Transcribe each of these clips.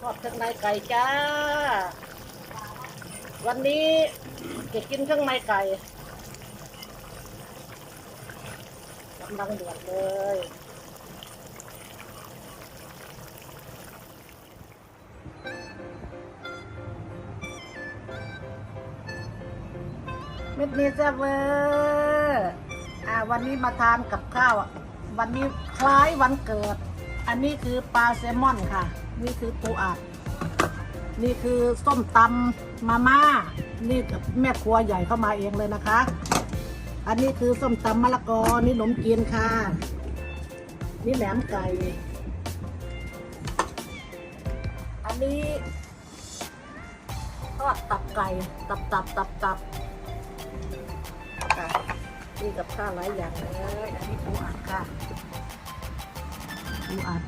ทอดเครื่องในไก่จ้า วันนี้จะกินเครื่องในไก่กำลังเดือดเลยมิดนี้จะเวอร์อ่าวันนี้มาทานกับข้าวอะวันนี้คล้ายวันเกิด อันนี้คือปลาแซลมอนค่ะ นี่คือปูอัด นี่คือส้มตำมาม่า นี่กับแม่ครัวใหญ่เข้ามาเองเลยนะคะ อันนี้คือส้มตำมะละกอ นี่ขนมจีนค่ะ นี่แหนมไก่ อันนี้ทอดตับไก่ ตับตับตับตับค่ะนี่กับข้าวหลายอย่างเลย อันนี้ปูอัดค่ะปูอัด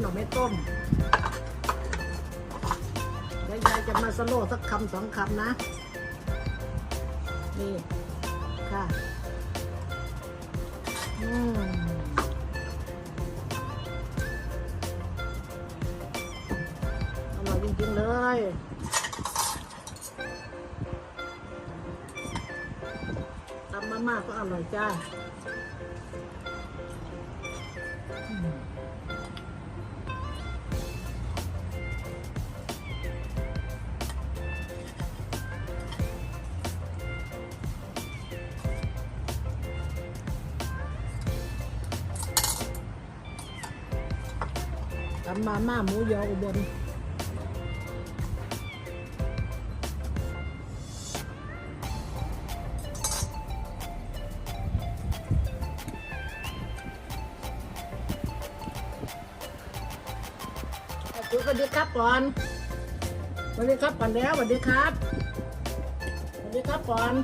หน่อไม้ต้มยยายจะมาสโลสักคำสองคำนะ นี่ ค่ะ อืมอร่อยจริงๆเลยตำมาม่าก็อร่อยจ้า อืมตำมาม่าหมูยออุบลสวัสดีครับก่อนสวัสดีครับก่อนแล้วสวัสดีครับสวัสดีครับก่อน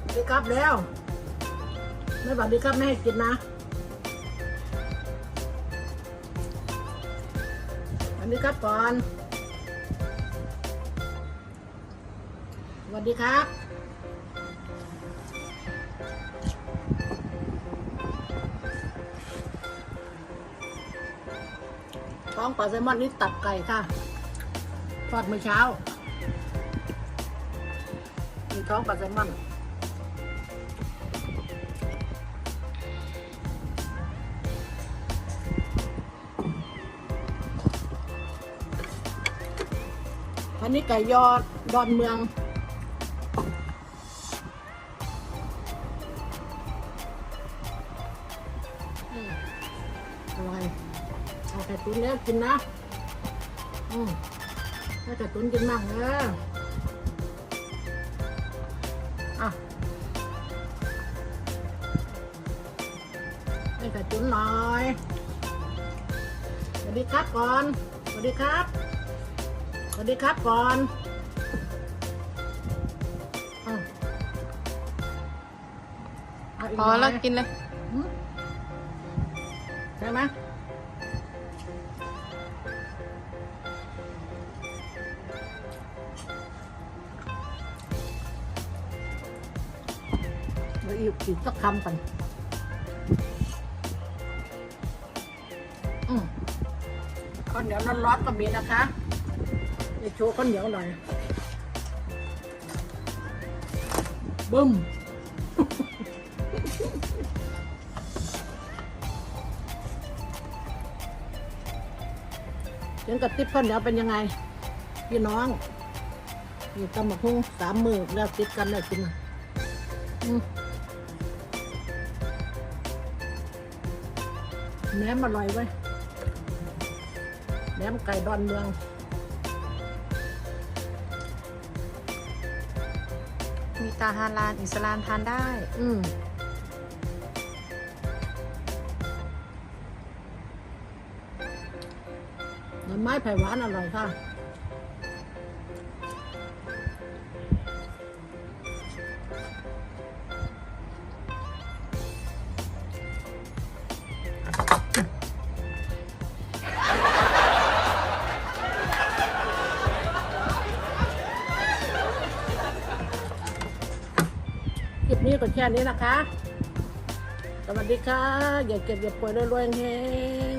สวัสดีครับแล้วไม่สวัสดีครับไม่ให้กินนะ ดีครับก่อน สวัสดีครับ ท้องปลาแซลมอนนี่ตับไก่ค่ะ ทอดเมื่อเช้ามีท้องปลาแซลมอน อันนี้ไก่ยอดอนเมืองอืมอร่อยเอาไก่ตุ๋นแล้วกินนะ อืมให้ไก่ตุ๋นกินมั่งเนอะอะให้ไก่ตุ๋นหน่อย สวัสดีครับก่อน สวัสดีครับ สวัสดีครับก่อนอะเอากพอหน่ยแล้วกินเลยหืมใช่ไหมเดี๋ยวอีกอีกสักคำก่อนอืมข้าวเหนียวร้อนๆก็มีนะคะ เดี๋ยวโชว์ข้าวเหนียวหน่อยบึ้มเสียงกระติบข้าวเหนียวเป็นยังไง พี่น้องนี่ตำบักหุ่งสามมือแล้วติดกันแล้วกินอืมแหนมอร่อยเว้ยแหนมไก่ดอนเมือง มีตาฮาลานอิสลามทานได้ อืมน่อไม้ไผ่หวานอร่อยค่ะ คลิปนี้ก็แค่นี้นะคะ สวัสดีค่ะ อย่าเก็บอย่าป่วยรวยๆเฮง